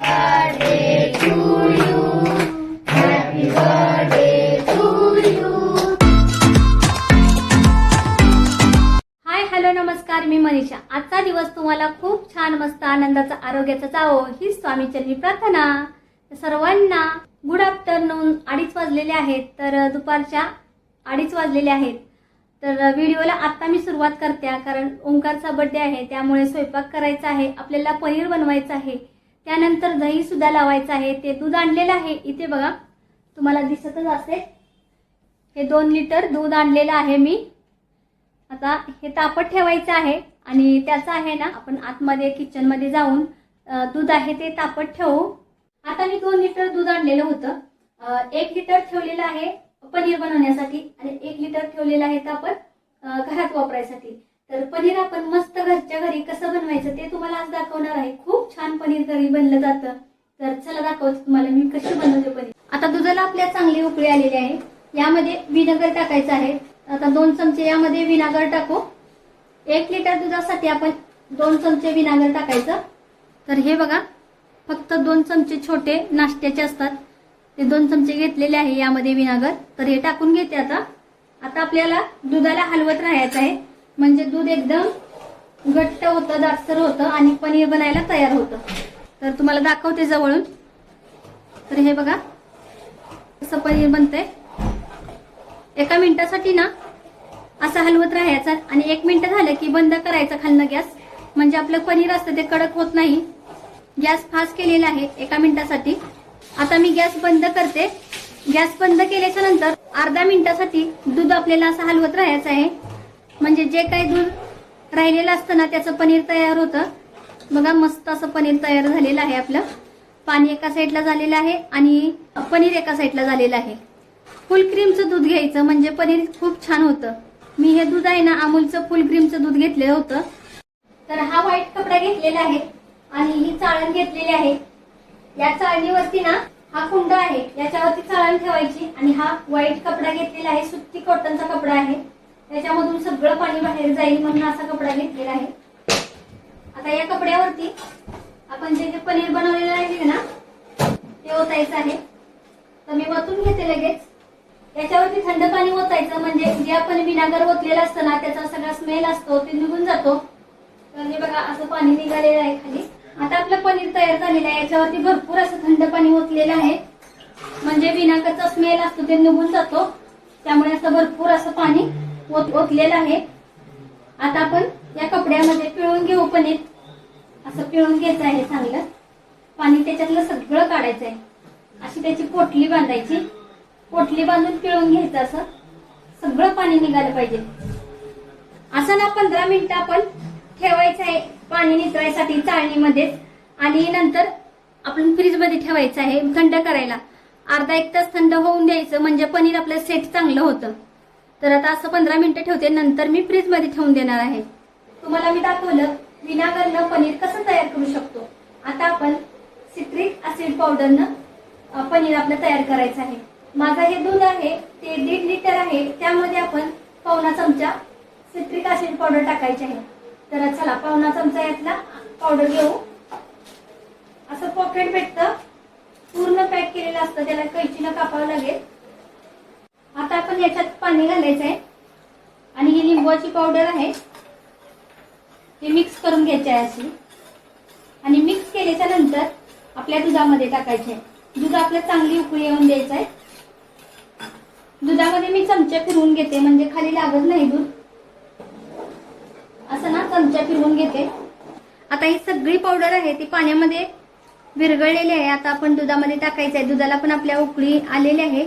Hi hello नमस्कार मी मनीषा. आजचा दिवस तुम्हाला खूप छान मस्त आनंदाचा आरोग्याचा जावो ही स्वामीचरणी प्रार्थना. सर्वांना गुड आफ्टरनून अडीच वाजलेले आहेत तर दुपारच्या अडीच वाजलेले आहेत. तर व्हिडिओला आत्ता मी सुरुवात करते कारण ओंकारचा बर्थडे आहे त्यामुळे स्वयंपाक करायचा आहे आपल्याला पनीर बनवायचं आहे. त्यानंतर दही सुद्धा लावायचं आहे. ते दूध आणलेलं आहे. इथे बघा तुम्हाला दिसतच असेल. हे दोन लिटर दूध आणलेलं आहे मी. आता हे तापत ठेवायचं आहे आणि त्याचं आहे ना आपण आतमध्ये किचनमध्ये जाऊन दूध आहे ते तापत ठेवू. आता मी दोन लिटर दूध आणलेलं होतं. एक लिटर ठेवलेलं आहे पनीर बनवण्यासाठी आणि एक लिटर ठेवलेलं आहे तापत आपण घरात वापरायसाठी. तर पनीर आपण मस्त घरच्या घरी कसं बनवायचं ते तुम्हाला आज दाखवणार आहे. खूप छान पनीर घरी बनलं जातं. तर चला दाखवतो तुम्हाला मी कशी बनवते पनीर. आता दुधाला आपल्या चांगली उकळी आलेली आहे. यामध्ये विनेगर टाकायचं आहे. आता दोन चमचे यामध्ये विनागर टाकू. एक लिटर दुधासाठी आपण दोन चमचे विनागर टाकायचं. तर हे बघा फक्त दोन चमचे छोटे नाश्त्याचे असतात. ते दोन चमचे घेतलेले आहे यामध्ये विनागर. तर हे टाकून घेते आता. आता आपल्याला दुधाला हलवत राहायचं आहे. म्हणजे दूध एकदम घट्ट होतं दाटसर होतं आणि पनीर बनायला तयार होतं. तर तुम्हाला दाखवते जवळून. तर हे बघा कसं पनीर बनतंय. एका मिनिटासाठी ना असं हलवत राहायचं आणि एक मिनिट झालं की बंद करायचं खालनं गॅस. म्हणजे आपलं पनीर असतं ते कडक होत नाही. गॅस फास्ट केलेला आहे एका मिनिटासाठी. आता मी गॅस बंद करते. गॅस बंद केल्याच्यानंतर अर्धा मिनिटासाठी दूध आपल्याला असं हलवत राहायचं आहे. म्हणजे जे काही दूध राहिलेलं असतं ना त्याचं पनीर तयार होतं. बघा मस्त असं पनीर तयार झालेलं आहे आपलं. पाणी एका साईडला झालेलं आहे आणि पनीर एका साईडला झालेलं आहे. फुल क्रीमचं दूध घ्यायचं म्हणजे पनीर खूप छान होतं. मी हे दूध आहे ना अमूलचं फुल क्रीमचं दूध घेतलेलं होतं. तर हा व्हाईट कपडा घेतलेला आहे आणि ही चाळण घेतलेली आहे. या चाळणीवरती ना हा कुंड आहे. याच्यावरती चाळण ठेवायची आणि हा व्हाईट कपडा घेतलेला आहे. सुती कॉटनचा कपडा आहे. त्याच्यामधून सगळं पाणी बाहेर जाईल म्हणून असा कपडा घेतलेला आहे. आता या कपड्यावरती आपण जे जे पनीर बनवलेलं आहे ना ते ओतायचं आहे. तर मी वतून घेते लगेच. याच्यावरती थंड पाणी ओतायचं म्हणजे जे आपण विनागर ओतलेलं असतं ना त्याचा सगळा स्मेल असतो ते निघून जातो. तर हे बघा असं पाणी निघालेलं आहे खाली. आता आपलं पनीर तयार झालेलं आहे. याच्यावरती भरपूर असं थंड पाणी ओतलेलं आहे. म्हणजे विनागरचा स्मेल असतो ते निघून जातो. त्यामुळे असं भरपूर असं पाणी ओतलेलं आहे. आता आपण या कपड्यामध्ये पिळून घेऊ पनीर असं पिळून घ्यायचं आहे चांगलं. पाणी त्याच्यातलं सगळं काढायचं आहे. अशी त्याची पोटली बांधायची. पोटली बांधून पिळून घ्यायचं असं. सगळं पाणी निघालं पाहिजे. असं ना पंधरा मिनिटं आपण ठेवायचं आहे पाणी निचरायसाठी चाळणीमध्ये. आणि नंतर आपण फ्रीजमध्ये ठेवायचं आहे थंड करायला. अर्धा एक तास थंड होऊन द्यायचं. म्हणजे पनीर आपलं सेट चांगलं होतं. तर आता असं पंधरा मिनिटं ठेवते नंतर मी फ्रीजमध्ये ठेवून देणार आहे. तुम्हाला मी दाखवलं विनागरनं पनीर कसं तयार करू शकतो? आता आपण सिट्रिक ऍसिड पावडरनं पनीर आपलं तयार करायचं आहे. माझं हे दूध आहे ते दीड लिटर आहे त्यामध्ये आपण पावणा चमचा सिट्रिक ऍसिड पावडर टाकायची आहे. तर चला पावणा चमचा यातला पावडर घेऊ. असं पॉकेट भेटतं. पूर्ण पॅक केलेलं असतं त्याला कैचीनं कापावं लागेल. आता आपण याच्यात पाणी घालायचं आहे आणि ही लिंबूची पावडर आहे. हे मिक्स करून घ्यायचे आहे अशी. आणि मिक्स केल्याच्यानंतर आपल्या दुधामध्ये टाकायचे. आहे दूध आपल्या चांगली उकळी येऊन द्यायचं आहे दुधामध्ये मी चमचा फिरवून घेते म्हणजे खाली लागत नाही दूध. असं ना चमचा फिरवून घेते. आता ही सगळी पावडर आहे ती पाण्यामध्ये विरघळलेली आहे. आता आपण दुधामध्ये टाकायचं आहे दुधाला पण आपल्या उकळी आलेली आहे.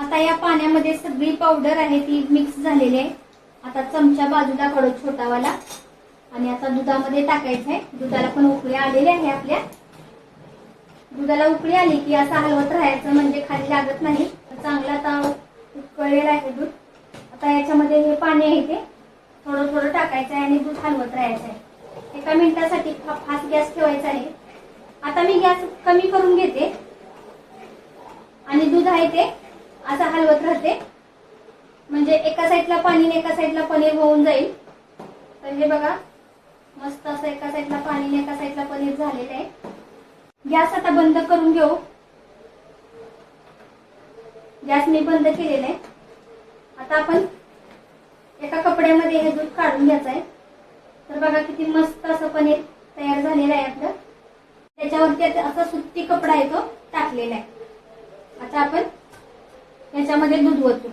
आता या पाण्यामध्ये सगळी पावडर आहे ती मिक्स झालेली आहे. आता चमचा बाजूला काढू छोटावाला. आणि आता दुधामध्ये टाकायचं आहे दुधाला पण उकळी आलेली आहे आपल्या. दुधाला उकळी आली की असं हलवत राहायचं म्हणजे खाली लागत नाही. चांगला आता उकळलेलं आहे दूध. आता याच्यामध्ये हे पाणी आहे ते. थोडं थोडं टाकायचं आहे आणि दूध हलवत राहायचं आहे एका मिनिटासाठी फास्ट गॅस ठेवायचा आहे. आता मी गॅस कमी करून घेते. आणि दूध आहे ते असा हलवत राहते. म्हणजे एका साईडला पाणी एका साईडला पनीर होऊन जाईल. तर हे बघा मस्त असं एका साईडला पाणी एका साईडला पनीर झालेलं आहे. गॅस आता बंद करून घेऊ. गॅस मी बंद केलेला आहे. आता आपण एका कपड्यामध्ये हे दूध काढून घ्यायचं आहे. तर बघा किती मस्त असं पनीर तयार झालेलं आहे आपलं. त्याच्यावरती असा सुती कपडा आहे तो टाकलेला आहे. आता आपण त्याच्यामध्ये दूध ओतू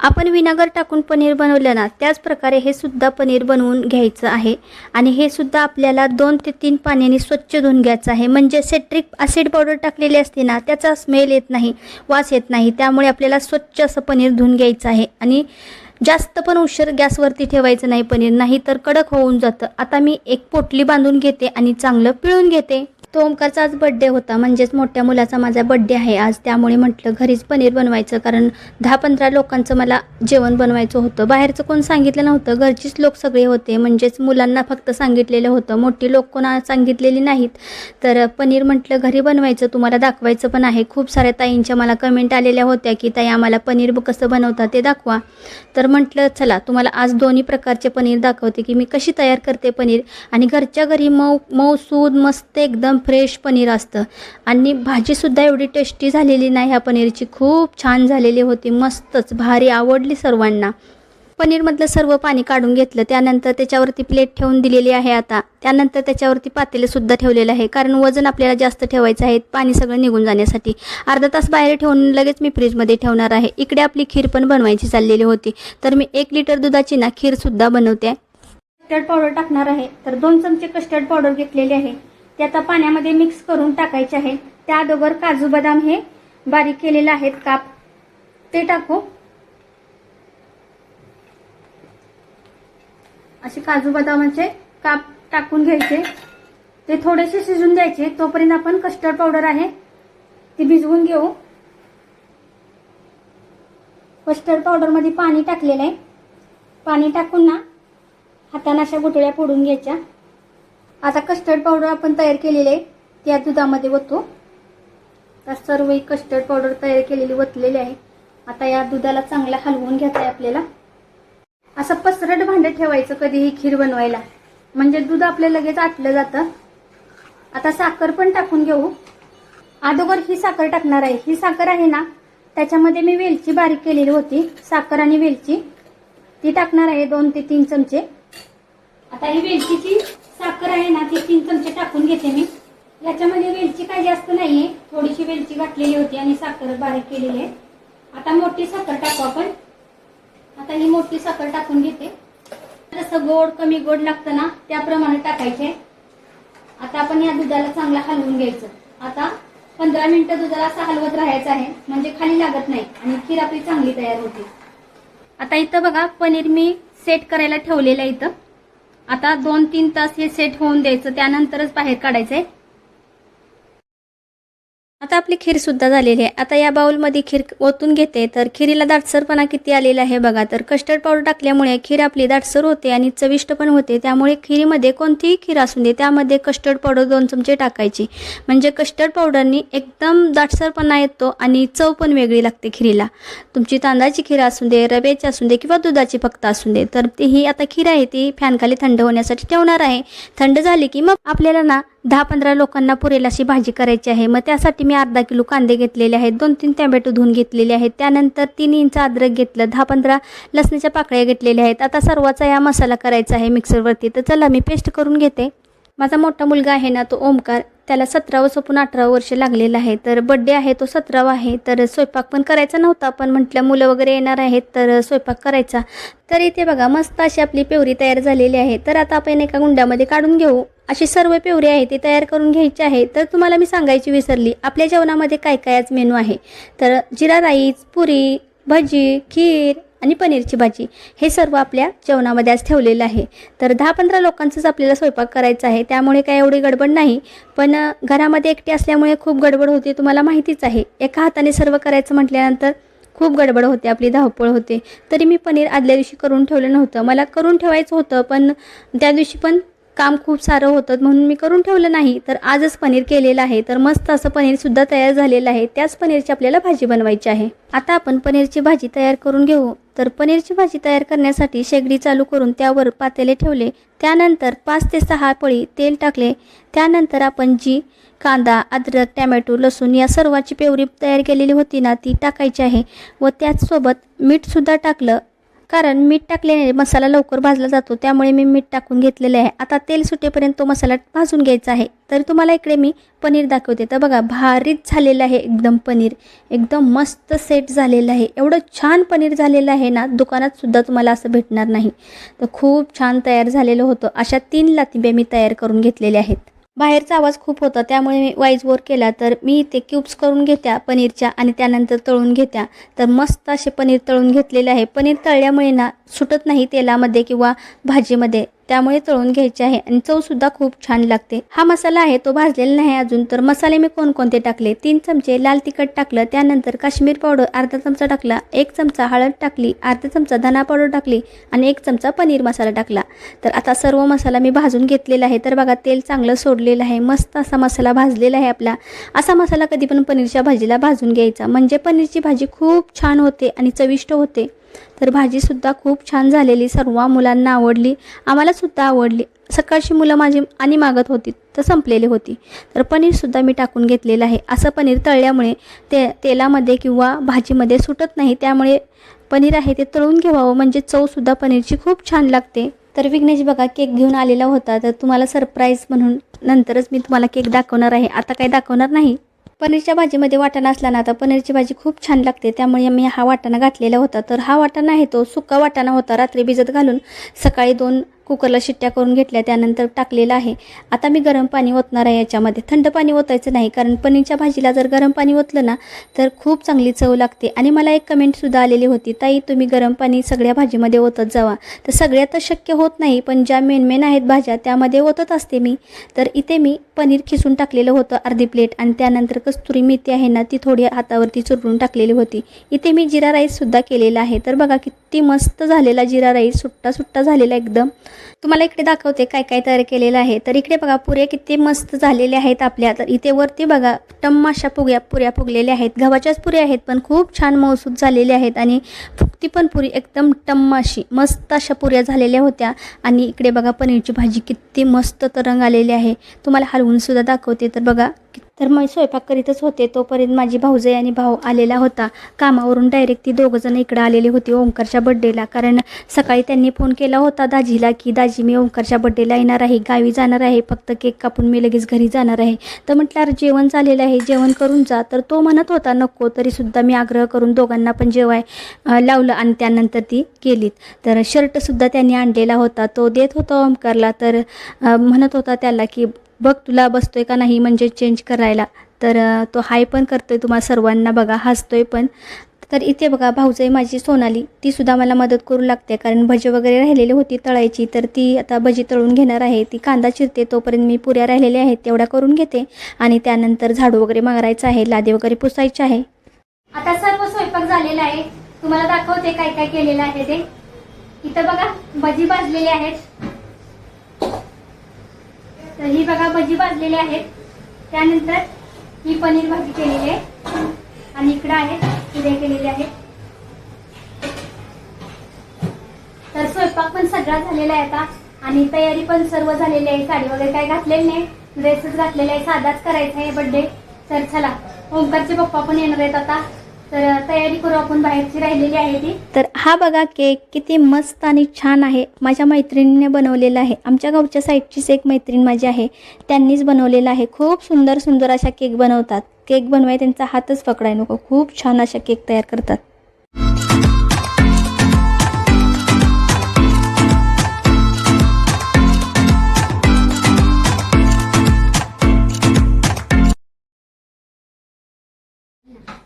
आपण विनागर टाकून पनीर बनवलं ना त्याच प्रकारे हे सुद्धा पनीर बनवून घ्यायचं आहे. आणि हे सुद्धा आपल्याला दोन ते तीन पाण्याने स्वच्छ धुवून घ्यायचं आहे. म्हणजे सेट्रिक ॲसिड पावडर टाकलेली असते ना त्याचा स्मेल येत नाही वास येत नाही. त्यामुळे आपल्याला स्वच्छ असं पनीर धुवून घ्यायचं आहे. आणि जास्त पण उशीर गॅसवरती ठेवायचं नाही पनीर नाही तर कडक होऊन जातं. आता मी एक पोटली बांधून घेते आणि चांगलं पिळून घेते. तो ओमकारचा आज बड्डे होता. म्हणजेच मोठ्या मुलाचा माझा बड्डे आहे. आज त्यामुळे म्हटलं घरीच पनीर बनवायचं. कारण दहा पंधरा लोकांचं मला जेवण बनवायचं होतं. बाहेरचं कोण सांगितलं नव्हतं. घरचीच लोक सगळे होते. म्हणजेच मुलांना फक्त सांगितलेलं होतं. मोठी लोक कोणा सांगितलेली नाहीत. तर पनीर म्हटलं घरी बनवायचं. तुम्हाला दाखवायचं पण आहे. खूप साऱ्या ताईंच्या मला कमेंट आलेल्या होत्या की ताई आम्हाला पनीर कसं बनवता ते दाखवा. तर म्हटलं चला तुम्हाला आज दोन्ही प्रकारचे पनीर दाखवते की मी कशी तयार करते पनीर. आणि घरच्या घरी मऊ मऊसूद मस्त एकदम फ्रेश पनीर असतं. आणि भाजीसुद्धा एवढी टेस्टी झालेली नाही ह्या पनीरची. खूप छान झालेली होती मस्तच भारी आवडली सर्वांना. पनीरमधलं सर्व पाणी काढून घेतलं त्यानंतर त्याच्यावरती प्लेट ठेवून दिलेली आहे आता. त्यानंतर त्याच्यावरती पातेलेसुद्धा ठेवलेलं आहे कारण वजन आपल्याला जास्त ठेवायचं आहे पाणी सगळं निघून जाण्यासाठी. अर्धा तास बाहेर ठेवून लगेच मी फ्रीजमध्ये ठेवणार आहे. इकडे आपली खीर पण बनवायची चाललेली होती. तर मी एक लिटर दुधाची ना खीरसुद्धा बनवते. कस्टर्ड पावडर टाकणार आहे. तर दोन चमचे कस्टर्ड पावडर घेतलेली आहे. ते आता पाण्यामध्ये मिक्स करून टाकायचे आहे. त्या अगोदर काजू बदाम हे बारीक केलेले आहेत काप. ते टाकू. असे काजू बदामाचे काप टाकून घ्यायचे. ते थोडेसे शिजून द्यायचे. तोपर्यंत आपण कस्टर्ड पावडर आहे ती भिजवून घेऊ. कस्टर्ड पावडरमध्ये पाणी टाकलेलं आहे. पाणी टाकून ना हाताने अशा गुटळ्या फोडून घ्यायच्या. आता कस्टर्ड पावडर आपण तयार केलेली आहे. त्या दुधामध्ये ओतू. आता सर्व ही कस्टर्ड पावडर तयार केलेली ओतलेली आहे. आता या दुधाला चांगला हलवून घ्यायचं आहे आपल्याला. असं पसरट भांडं ठेवायचं कधीही खीर बनवायला. म्हणजे दूध आपलं लगेच आटलं जातं. आता साखर पण टाकून घेऊ. अगोदर ही साखर टाकणार आहे. ही साखर आहे ना त्याच्यामध्ये मी वेलची बारीक केलेली होती. साखर आणि वेलची. ती टाकणार आहे दोन ते तीन चमचे. आता ही वेलचीची साखर आहे ना ती तीन चमचे टाकून घेते मी. याच्यामध्ये वेलची काही जास्त नाहीये. थोडीशी वेलची घातलेली होती आणि साखर बारीक केलेली आहे. आता मोठी साखर टाकू आपण. आता ही मोठी साखर टाकून घेते. जसं गोड कमी गोड लागतं ना त्याप्रमाणे टाकायचे. आता आपण या दुधाला चांगला हलवून घ्यायचं. आता पंधरा मिनिटं दुधाला असं हलवत राहायचं आहे. म्हणजे खाली लागत नाही आणि खीर आपली चांगली तयार होते. आता इथं बघा पनीर मी सेट करायला ठेवलेलं आहे इथं. आता दोन तीन तास हे सेट होऊन द्यायचं त्यानंतरच बाहेर काढायचंय. आता आपली खीरसुद्धा झालेली आहे. आता या बाउलमध्ये खीर ओतून घेते. तर खिरीला दाटसरपणा किती आलेला आहे बघा. तर कस्टर्ड पावडर टाकल्यामुळे खीर आपली दाटसर होते आणि चविष्ट पण होते. त्यामुळे खिरीमध्ये कोणतीही खीर असू दे. त्यामध्ये कस्टर्ड पावडर दोन चमचे टाकायची. म्हणजे कस्टर्ड पावडरनी एकदम दाटसरपणा येतो आणि चव पण वेगळी लागते खिरीला. तुमची तांदळाची खीर असू दे रव्याची असू दे किंवा दुधाची फक्त असू दे. तर ती ही आता खीर आहे ती फॅनखाली थंड होण्यासाठी ठेवणार आहे. थंड झाली की मग आपल्याला ना दहा पंधरा लोकांना पुरेल अशी भाजी करायची आहे. मग त्यासाठी मी अर्धा किलो कांदे घेतलेले आहेत. दोन तीन टॅमॅटो धुवून घेतलेले आहेत. त्यानंतर तीन इंच अद्रक घेतलं. दहा पंधरा लसणाच्या पाकळ्या घेतलेल्या आहेत. आता सर्वाचा या मसाला करायचा आहे मिक्सरवरती. तर चला मी पेस्ट करून घेते. माझा मोठा मुलगा आहे ना तो ओमकार. त्याला सतरावं सोपून अठरावं वर्ष लागलेलं आहे. तर बड्डे आहे तो सतरावा आहे. तर स्वयंपाक पण करायचा नव्हता पण म्हटलं मुलं वगैरे येणार आहेत तर स्वयंपाक करायचा. तर इथे बघा मस्त अशी आपली पेवरी तयार झालेली आहे. तर आता आपण एका गुंड्यामध्ये काढून घेऊ. अशी सर्व पेवरी आहे ती तयार करून घ्यायची आहे. तर तुम्हाला मी सांगायची विसरली. आपल्या जेवणामध्ये काय काय आज मेनू आहे? तर जिरा राईस पुरी भजी खीर आणि पनीरची भाजी हे सर्व आपल्या जेवणामध्ये आज ठेवलेलं आहे. तर दहा पंधरा लोकांचाच आपल्याला स्वयंपाक करायचा आहे. त्यामुळे काय एवढी गडबड नाही. पण घरामध्ये एकटी असल्यामुळे खूप गडबड होते. तुम्हाला माहितीच आहे. एका हाताने सर्व करायचं म्हटल्यानंतर खूप गडबड होते. आपली धावपळ होते. तरी मी पनीर आदल्या दिवशी करून ठेवलं नव्हतं. मला करून ठेवायचं होतं पण त्या दिवशी पण काम खूप सारं होतं म्हणून मी करून ठेवलं नाही. तर आजच पनीर केलेलं आहे. तर मस्त असं पनीरसुद्धा तयार झालेलं आहे. त्याच पनीरची आपल्याला भाजी बनवायची आहे. आता आपण पनीरची भाजी तयार करून घेऊ. तर पनीरची भाजी तयार करण्यासाठी शेगडी चालू करून त्यावर पातेले ठेवले. त्यानंतर पाच ते सहा पळी तेल टाकले. त्यानंतर आपण जी कांदा अद्रक टॅमॅटो लसूण या सर्वाची पेवरी तयार केलेली होती ना ती टाकायची आहे. व त्याचसोबत मीठसुद्धा टाकलं. कारण मीठ टाकल्याने मसाला लवकर भाजला जातो त्यामुळे मी मीठ टाकून घेतलेले आहे. आता तेल सुटेपर्यंत तो मसाला भाजून घ्यायचा आहे. तर तुम्हाला इकडे मी पनीर दाखवते. तर बघा भारीच झालेलं आहे एकदम पनीर. एकदम मस्त सेट झालेलं आहे. एवढं छान पनीर झालेलं आहे ना दुकानात सुद्धा तुम्हाला असं भेटणार नाही. तर खूप छान तयार झालेलं होतं. अशा तीन लातिंब्या मी तयार करून घेतलेल्या आहेत. बाहेरचा आवाज खूप होता त्यामुळे मी वाईजवर केला. तर मी ते क्यूब्स करून घेत्या पनीरच्या आणि त्यानंतर तळून घेत्या. तर मस्त असे पनीर तळून घेतलेले आहे. पनीर तळल्यामुळे ना सुटत नाही तेलामध्ये किंवा भाजीमध्ये. त्यामुळे तळून घ्यायचे आहे. आणि चवसुद्धा खूप छान लागते. हा मसाला आहे तो भाजलेला नाही अजून. तर मसाले मी कोणकोणते टाकले? तीन चमचे लाल तिखट टाकलं. त्यानंतर काश्मीर पावडर अर्धा चमचा टाकला. एक चमचा हळद टाकली. अर्धा चमचा धना पावडर टाकली. आणि एक चमचा पनीर मसाला टाकला. तर आता सर्व मसाला मी भाजून घेतलेला आहे. तर बघा तेल चांगलं सोडलेलं आहे. मस्त असा मसाला भाजलेला आहे आपला. असा मसाला कधी पण पनीरच्या भाजीला भाजून घ्यायचा. म्हणजे पनीरची भाजी खूप छान होते आणि चविष्ट होते. तर भाजीसुद्धा खूप छान झालेली सर्व मुलांना आवडली. आम्हालासुद्धा आवडली. सकाळची मुलं माझी आणि मागत होती तर संपलेली होती. तर पनीरसुद्धा मी टाकून घेतलेलं आहे. असं पनीर तळल्यामुळे ते तेलामध्ये किंवा भाजीमध्ये सुटत नाही त्यामुळे पनीर आहे ते तळून घ्यावं म्हणजे चवसुद्धा पनीरची खूप छान लागते. तर विघ्नेश बघा केक घेऊन आलेला होता. तर तुम्हाला सरप्राईज म्हणून नंतरच मी तुम्हाला केक दाखवणार आहे. आता काही दाखवणार नाही. पनीरच्या भाजीमध्ये वाटाणा असला ना तर पनीरची भाजी खूप छान लागते. त्यामुळे मी हा वाटाणा घातलेला होता. तर हा वाटाणा आहे तो सुका वाटाणा होता. रात्री भिजत घालून सकाळी दोन कुकरला शिट्ट्या करून घेतल्या त्यानंतर टाकलेलं आहे. आता मी गरम पाणी ओतणार आहे याच्यामध्ये. थंड पाणी ओतायचं नाही कारण पनीरच्या भाजीला जर गरम पाणी ओतलं ना तर खूप चांगली चव लागते. आणि मला एक कमेंटसुद्धा आलेली होती ताई तुम्ही गरम पाणी सगळ्या भाजीमध्ये ओतत जावा. तर सगळ्या तर शक्य होत नाही पण ज्या मेन मेन आहेत भाज्या त्यामध्ये ओतत असते मी. तर इथे मी पनीर खिसून टाकलेलं होतं अर्धी प्लेट. आणि त्यानंतर कस्तुरी मेथी आहे ना ती थोडी हातावरती चुरून टाकलेली होती. इथे मी जिरा राईससुद्धा केलेला आहे. तर बघा किती मस्त झालेला जिरा राईस सुट्टा सुट्टा झालेला एकदम. तुम्हाला इकडे दाखवते काय काय तयार केलेलं आहे. तर इकडे बघा पुऱ्या किती मस्त झालेल्या आहेत आपल्या. तर इथे वरती बघा टम्माशा पुग्या पुऱ्या फुगलेल्या आहेत. गव्हाच्याच पुऱ्या आहेत पण खूप छान मौसूद झालेल्या आहेत आणि फुगती पण पुरी एकदम टम्माशी मस्त अशा पुऱ्या झालेल्या होत्या. आणि इकडे बघा पनीरची भाजी किती मस्त तरंग आलेली आहे. तुम्हाला हलवूनसुद्धा दाखवते. तर बघा तर मी स्वयंपाक करीतच होते. तोपर्यंत माझी भाऊजाई आणि भाऊ आलेला होता. कामावरून डायरेक्ट ती दोघंजण इकडं आलेली होती ओंकारच्या बड्डेला कारण सकाळी त्यांनी फोन केला होता दाजीला की दाजी मी ओंकारच्या बड्डेला येणार आहे. गावी जाणार आहे. फक्त केक कापून मी लगेच घरी जाणार आहे. तर म्हटल्यावर जेवण झालेलं आहे. जेवण करून जा. तर तो म्हणत होता नको तरीसुद्धा मी आग्रह करून दोघांना पण जेवाय लावलं. आणि त्यानंतर ती गेलीत. तर शर्टसुद्धा त्यांनी आणलेला होता. तो देत होता ओंकारला. तर म्हणत होता त्याला की बघ तुला बसतोय का नाही म्हणजे चेंज करायला. तर तो हाय पण करतोय तुम्हाला सर्वांना बघा हसतोय पण. तर इथे बघा भाऊजाई माझी सोनाली ती सुद्धा मला मदत करू लागते कारण भजी वगैरे राहिलेली होती तळायची तर ती आता भजी तळून घेणार आहे. ती कांदा चिरते तोपर्यंत मी पुऱ्या राहिलेल्या आहेत तेवढ्या करून घेते. आणि त्यानंतर झाडू वगैरे मारायचं आहे लादे वगैरे पुसायचे आहे. आता सर्व स्वयंपाक झालेला आहे. तुम्हाला दाखवते काय काय केलेलं आहे ते. इथं बघा भजी भाजलेली आहेत. तर ही बघा भजी भाजलेली आहेत. त्यानंतर ही पनीर भाजी केलेली आहे. आणि इकडं आहे पुढे केलेली आहे. तर स्वयंपाक पण सगळा झालेला आहे आता. आणि तयारी पण सर्व झालेली आहे. साडी वगैरे काय घातलेली नाही. ड्रेसच घातलेला आहे. साधाच करायचा आहे. बड्डे तर चला ओंकारचे पप्पा पण येणार आहेत आता. तर तयारी करू आपण बाहेरची राहिलेली आहे ती. तर हा बघा केक किती मस्त आणि छान आहे. माझ्या मैत्रिणीने बनवलेला आहे. आमच्या गावच्या साईडचीच एक मैत्रीण माझी आहे. त्यांनीच बनवलेला आहे. खूप सुंदर सुंदर अशा केक बनवतात. केक बनवाय त्यांचा हातच पकडाय नको. खूप छान अशा केक तयार करतात.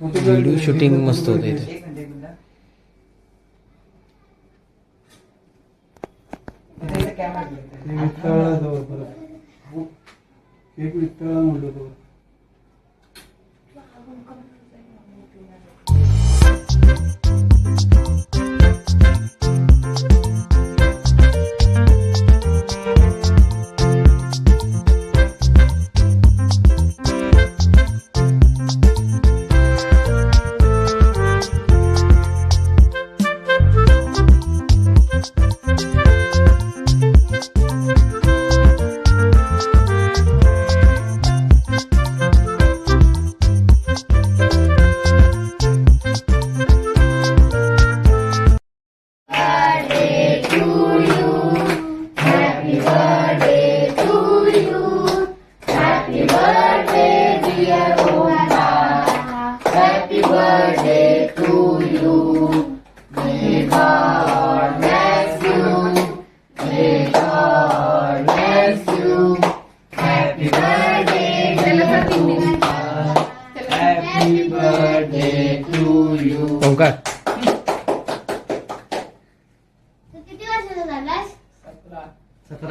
व्हिडिओ शूटिंग मस्त होतं इथे. एक विठ्ठळा एक तो.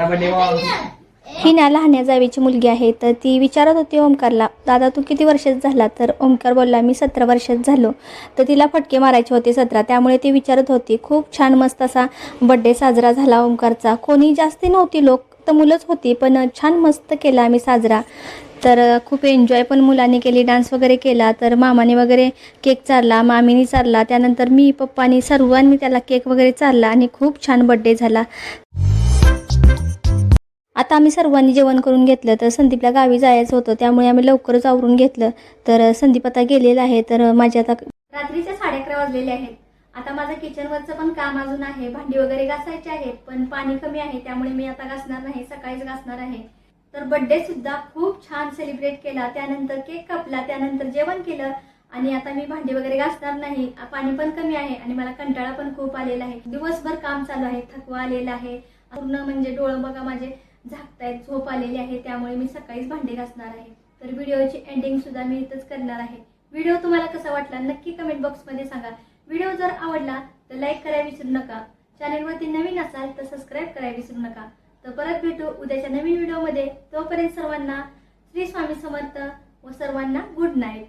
सतरा ही ना लहान्या जावीची मुलगी आहे तर ती विचारत होती ओमकारला दादा तू किती वर्षात झाला? तर ओमकार बोलला मी सतरा वर्षात झालो. तर तिला फटके मारायचे होते सतरा त्यामुळे ती विचारत होती खूप छान मस्त असा बड्डे साजरा झाला ओमकारचा. कोणी जास्ती नव्हती लोक तर मुलंच होती पण छान मस्त केला आम्ही साजरा. तर खूप एन्जॉय पण मुलांनी केली डान्स वगैरे केला तर मामाने वगैरे केक चारला मामीनी चारला त्यानंतर मी पप्पानी सर्वांनी त्याला केक वगैरे चारला आणि खूप छान बड्डे झाला. आता आम्ही सर्वांनी जेवण करून घेतलं तर संदीपला गावी जायचं होतं त्यामुळे आम्ही लवकरच आवरून घेतलं. तर संदीप आता गेलेला आहे तर माझ्या आता रात्रीच्या साडे अकरा वाजलेले आहेत. आता माझं किचनवरचं पण काम अजून आहे भांडी वगैरे घासायची आहेत पण पाणी कमी आहे त्यामुळे मी आता घासणार नाही सकाळीच घासणार आहे. तर बर्थडे सुद्धा खूप छान सेलिब्रेट केला त्यानंतर केक कापला त्यानंतर जेवण केलं आणि आता मी भांडी वगैरे घासणार नाही. पाणी पण कमी आहे आणि मला कंटाळा पण खूप आलेला आहे. दिवसभर काम चालू आहे थकवा आलेला आहे. पूर्ण म्हणजे डोळं बघा माझे झाकतायत झोप आलेली आहे त्यामुळे मी सकाळीच भांडे घासणार आहे. तर व्हिडिओची एंडिंग सुद्धा मी इथंच करणार आहे. व्हिडिओ तुम्हाला कसा वाटला नक्की कमेंट बॉक्समध्ये सांगा. व्हिडिओ जर आवडला तर लाईक करायला विसरू नका. चॅनलवरती नवीन असाल तर सबस्क्राईब करायला विसरू नका. तर परत भेटू उद्याच्या नवीन व्हिडिओमध्ये. तोपर्यंत सर्वांना श्री स्वामी समर्थ व सर्वांना गुड नाईट